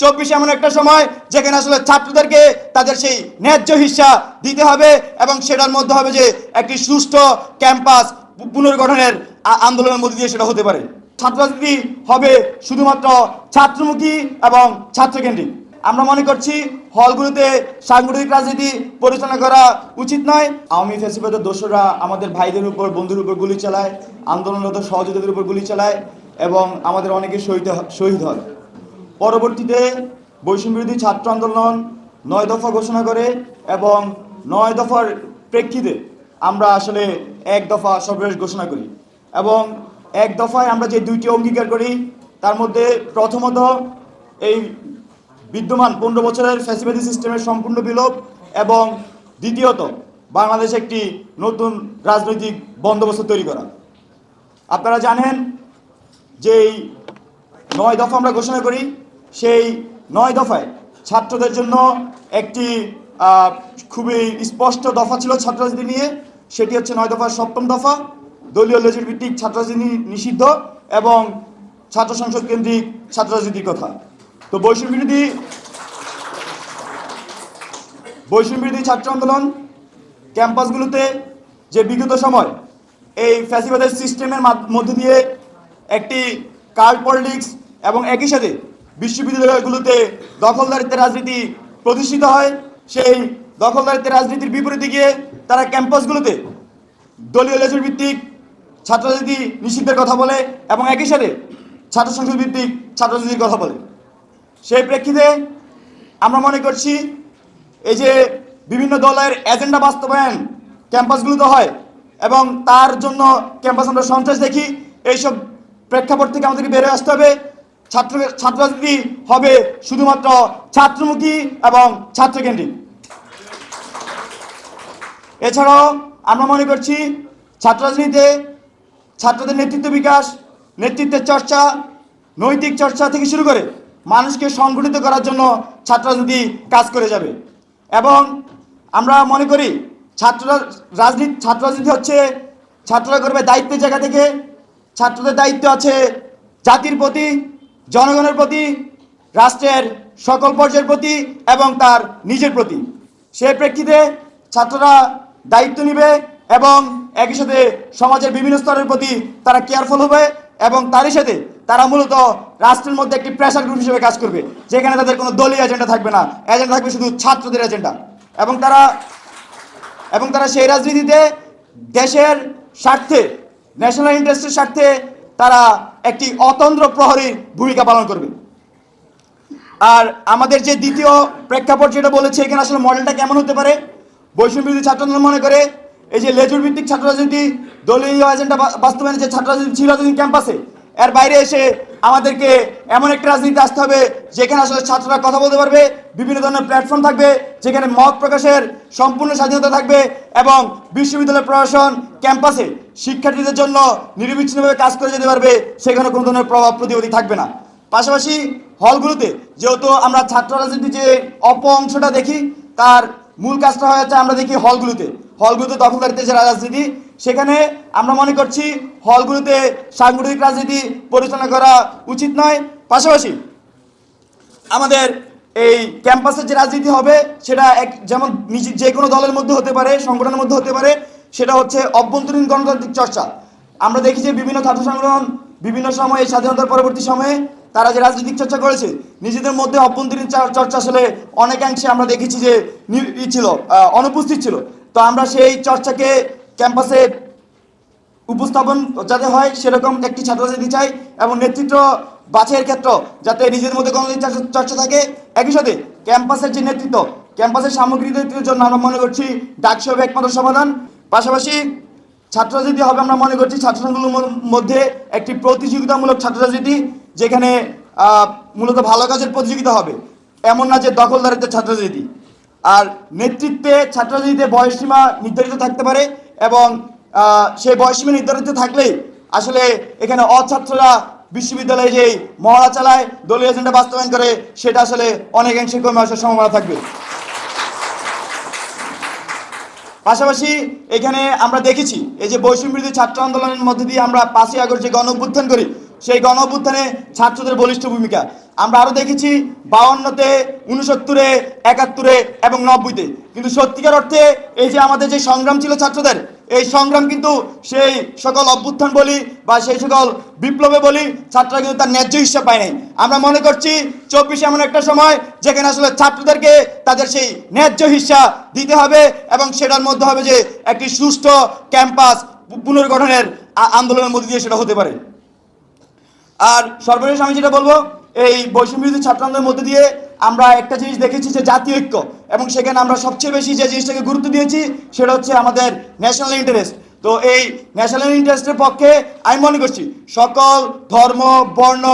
চব্বিশে এমন একটা সময় যেখানে আসলে ছাত্রদেরকে তাদের সেই ন্যায্য হিস্সা দিতে হবে এবং সেটার মধ্যে হবে যে একটি সুষ্ঠু ক্যাম্পাস পুনর্গঠনের আন্দোলনের মধ্যে দিয়ে সেটা হতে পারে। ছাত্ররাজনীতি হবে শুধুমাত্র ছাত্রমুখী এবং ছাত্রকেন্দ্রিক। আমরা মনে করছি হলগুলোতে সাংগঠনিক রাজনীতি পরিচালনা করা উচিত নয়। আওয়ামী ফেসিবাদের দোষরা আমাদের ভাইদের উপর বন্ধুর উপর গুলি চালায়, আন্দোলনরত সহযোগীদের উপর গুলি চালায় এবং আমাদের অনেকে শহীদ শহীদ হয়। পরবর্তীতে বৈষম্যবিরোধী ছাত্র আন্দোলন নয় দফা ঘোষণা করে এবং নয় দফার প্রেক্ষিতে আমরা আসলে এক দফা সর্বশেষ ঘোষণা করি এবং এক দফায় আমরা যে দুইটি অঙ্গীকার করি, তার মধ্যে প্রথমত এই বিদ্যমান পনেরো বছরের ফ্যাসিলিটি সিস্টেমের সম্পূর্ণ বিলোপ এবং দ্বিতীয়ত বাংলাদেশে একটি নতুন রাজনৈতিক বন্দোবস্ত তৈরি করা। আপনারা জানেন যে এই নয় দফা আমরা ঘোষণা করি সেই নয় দফায় ছাত্রদের জন্য একটি খুবই স্পষ্ট দফা ছিল ছাত্ররাজনীতি নিয়ে। সেটি হচ্ছে নয় দফার সপ্তম দফা। দলীয় লেজুর ভিত্তিক ছাত্ররাজনীতি নিষিদ্ধ এবং ছাত্র সংসদ কেন্দ্রিক ছাত্ররাজনীতির কথা। তো বৈষম্য বিরোধী বৈষম্য বিরোধী ছাত্র আন্দোলন ক্যাম্পাসগুলোতে যে বিগত সময় এই ফ্যাসিবাদের সিস্টেমের মাধ- মধ্যে দিয়ে একটি কার্ড পলিটিক্স এবং একই সাথে বিশ্ববিদ্যালয়গুলোতে দখলদারিত্বের রাজনীতি প্রতিষ্ঠিত হয়। সেই দখলদারিত্বের রাজনীতির বিপরীতে গিয়ে তারা ক্যাম্পাসগুলোতে দলীয় লেজুর ভিত্তিক ছাত্ররাজনীতি নিষিদ্ধের কথা বলে এবং একই সাথে ছাত্র সংসদ ভিত্তিক ছাত্ররাজনীতির কথা বলে। সেই প্রেক্ষিতে আমরা মনে করছি এই যে বিভিন্ন দলের এজেন্ডা বাস্তবায়ন ক্যাম্পাসগুলোতে হয় এবং তার জন্য ক্যাম্পাস আমরা সন্ত্রাস দেখি, এইসব প্রেক্ষাপট থেকে আমাদেরকে বেরোয় আসতে হবে। ছাত্র ছাত্ররাজনীতি হবে শুধুমাত্র ছাত্রমুখী এবং ছাত্রকেন্দ্রিক। এছাড়াও আমরা মনে করছি ছাত্র রাজনীতিতে ছাত্রদের নেতৃত্ব বিকাশ, নেতৃত্বের চর্চা, নৈতিক চর্চা থেকে শুরু করে মানুষকে সংগঠিত করার জন্য ছাত্র রাজনীতি কাজ করে যাবে। এবং আমরা মনে করি ছাত্র রাজনীতি ছাত্র রাজনীতি হচ্ছে ছাত্ররা করবে দায়িত্বের জায়গা থেকে, ছাত্রদের দায়িত্ব আছে জাতির প্রতি জনগণের প্রতি, রাষ্ট্রের সকল পর্যায়ের প্রতি এবং তার নিজের প্রতি। সে প্রেক্ষিতে ছাত্ররা দায়িত্ব নিবে এবং একই সাথে সমাজের বিভিন্ন স্তরের প্রতি তারা কেয়ারফুল হবে এবং তারই সাথে তারা মূলত রাষ্ট্রের মধ্যে একটি প্রেশার গ্রুপ হিসেবে কাজ করবে, যেখানে তাদের কোনো দলীয় এজেন্ডা থাকবে না। এজেন্ডা থাকবে শুধু ছাত্রদের এজেন্ডা এবং তারা এবং তারা সেই রাজনীতিতে দেশের স্বার্থে ন্যাশনাল ইন্টারেস্টের স্বার্থে তারা একটি অতন্ত্র প্রহরীর ভূমিকা পালন করবে। আর আমাদের যে দ্বিতীয় প্রেক্ষাপট যেটা বলেছে, এখানে আসলে মডেলটা কেমন হতে পারে বৈষম্য বিরোধী ছাত্র আন্দোলন মনে করে, এই যে লেজুর ভিত্তিক ছাত্র রাজনীতি দলীয় এজেন্ডা বা- বাস্তবায়নে যে ছাত্র রাজনীতি ছিল রাজনীতি ক্যাম্পাসে, এর বাইরে এসে আমাদেরকে এমন একটা রাজনীতি আসতে হবে, যেখানে আসলে ছাত্ররা কথা বলতে পারবে, বিভিন্ন ধরনের প্ল্যাটফর্ম থাকবে, যেখানে মত প্রকাশের সম্পূর্ণ স্বাধীনতা থাকবে এবং বিশ্ববিদ্যালয় প্রশাসন ক্যাম্পাসে শিক্ষার্থীদের জন্য নিরবিচ্ছিন্নভাবে কাজ করে যেতে পারবে, সেখানে কোনো ধরনের প্রভাব প্রতিপত্তি থাকবে না। পাশাপাশি হলগুলোতে যেহেতু আমরা ছাত্র রাজনীতির যে অপ অংশটা দেখি, তার মূল কাজটা হয়ে যাচ্ছে আমরা দেখি হলগুলোতে। হলগুলোতে দখলদারিত্বের যে রাজনীতি। সেখানে আমরা মনে করছি হলগুলোতে সাংগঠনিক রাজনীতি পরিচালনা করা উচিত নয়। পাশাপাশি আমাদের এই ক্যাম্পাসের যে রাজনীতি হবে, সেটা এক যেমন নিজে যে কোনো দলের মধ্যে হতে পারে, সংগঠনের মধ্যে হতে পারে, সেটা হচ্ছে অভ্যন্তরীণ গণতান্ত্রিক চর্চা। আমরা দেখি যে বিভিন্ন ছাত্র সংগঠন বিভিন্ন সময়ে, স্বাধীনতার পরবর্তী সময়ে, তারা যে রাজনৈতিক চর্চা করেছে, নিজেদের মধ্যে অভ্যন্তরীণ চর্চা আসলে অনেকাংশে আমরা দেখেছি যে ই ছিল অনুপস্থিত ছিল। তো আমরা সেই চর্চাকে ক্যাম্পাসে উপস্থাপন যাতে হয়, সেরকম একটি ছাত্রছাত্রী চাই এবং নেতৃত্ব বাছাইয়ের ক্ষেত্র, যাতে নিজের মধ্যে কোনো চর্চা- থাকে। একই সাথে ক্যাম্পাসের যে নেতৃত্ব, ক্যাম্পাসের সামগ্রিক নেতৃত্বের জন্য আমরা মনে করছি ডাকসি হবে একমাত্র সমাধান। পাশাপাশি ছাত্র রাজনীতি হবে আমরা মনে করছি ছাত্র মধ্যে একটি প্রতিযোগিতামূলক ছাত্র রাজনীতি যেখানে মূলত ভালো কাজের প্রতিযোগিতা হবে। এমন না যে দখলদারিত্বের ছাত্র রাজনীতি আর নেতৃত্বে ছাত্র রাজনীতিতে বয়সসীমা নির্ধারিত থাকতে পারে এবং সেই বয়সসীমা নির্ধারিত থাকলেই আসলে এখানে অছাত্ররা বিশ্ববিদ্যালয়ে যেই মহড়া চালায় দলীয় এজেন্ডা বাস্তবায়ন করে, সেটা আসলে অনেকাংশে কমে আসার সম্ভাবনা থাকবে। পাশাপাশি এখানে আমরা দেখেছি, এই যে বৈষম্য বিরোধী ছাত্র আন্দোলনের মধ্যে দিয়ে আমরা পাঁচই আগস্ট যে গণ করি সেই গণ অভ্যুত্থানে ছাত্রদের বলিষ্ঠ ভূমিকা। আমরা আরও দেখেছি বাউন্নতে, উনসত্তরে, একাত্তরে এবং নব্বইতে। কিন্তু সত্যিকার অর্থে এই যে আমাদের যে সংগ্রাম ছিল ছাত্রদের, এই সংগ্রাম কিন্তু সেই সকল অভ্যুত্থান বলি বা সেই সকল বিপ্লবে বলি ছাত্ররা কিন্তু তার ন্যায্য হিসাব পায় নাই। আমরা মনে করছি চব্বিশে এমন একটা সময় যেখানে আসলে ছাত্রদেরকে তাদের সেই ন্যায্য হিস্সা দিতে হবে এবং সেটার মধ্যে হবে যে একটি সুষ্ঠু ক্যাম্পাস পুনর্গঠনের আন্দোলনের মধ্যে দিয়ে সেটা হতে পারে। আর সর্বশেষ আমি যেটা বলব, এই বৈষম্য বিরোধী ছাত্র আন্দোলনের মধ্যে দিয়ে আমরা একটা জিনিস দেখেছি যে জাতীয় ঐক্য, এবং সেখানে আমরা সবচেয়ে বেশি যে জিনিসটাকে গুরুত্ব দিয়েছি সেটা হচ্ছে আমাদের ন্যাশনাল ইন্টারেস্ট তো এই ন্যাশনাল ইন্টারেস্টের পক্ষে আমি মনে করছি সকল ধর্ম, বর্ণ,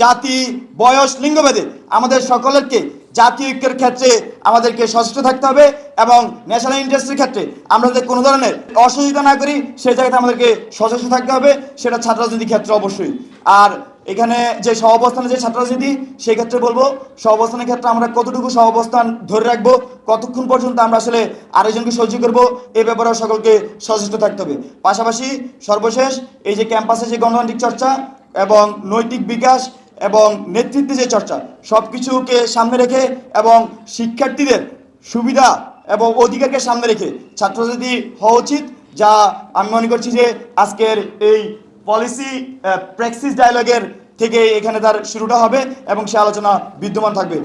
জাতি, বয়স, লিঙ্গভেদে আমাদের সকলেরকে জাতীয় ঐক্যের ক্ষেত্রে আমাদেরকে সচেষ্ট থাকতে হবে এবং ন্যাশনাল ইন্টারেস্টের ক্ষেত্রে আমরা যাতে কোনো ধরনের অসহযোগিতা না করি, সেই জায়গাতে আমাদেরকে সচেষ্ট থাকতে হবে। সেটা ছাত্র রাজনীতির ক্ষেত্রে অবশ্যই। আর এখানে যে সহাবস্থানে যে ছাত্র রাজনীতি, সেই ক্ষেত্রে বলব, সহাবস্থানের ক্ষেত্রে আমরা কতটুকু সহাবস্থান ধরে রাখব, কতক্ষণ পর্যন্ত আমরা আসলে আরেকজনকে সহ্য করব, এ ব্যাপারেও সকলকে সচেষ্ট থাকতে হবে। পাশাপাশি সর্বশেষ এই যে ক্যাম্পাসে যে গণতান্ত্রিক চর্চা এবং নৈতিক বিকাশ এবং নেতৃত্বে যে চর্চা সব কিছুকে সামনে রেখে এবং শিক্ষার্থীদের সুবিধা এবং অধিকারকে সামনে রেখে ছাত্রছাত্রী হওয়া উচিত, যা আমি মনে করছি যে আজকের এই পলিসি প্র্যাকসিস ডায়ালগের থেকে এখানে তার শুরুটা হবে এবং সে আলোচনা বিদ্যমান থাকবে।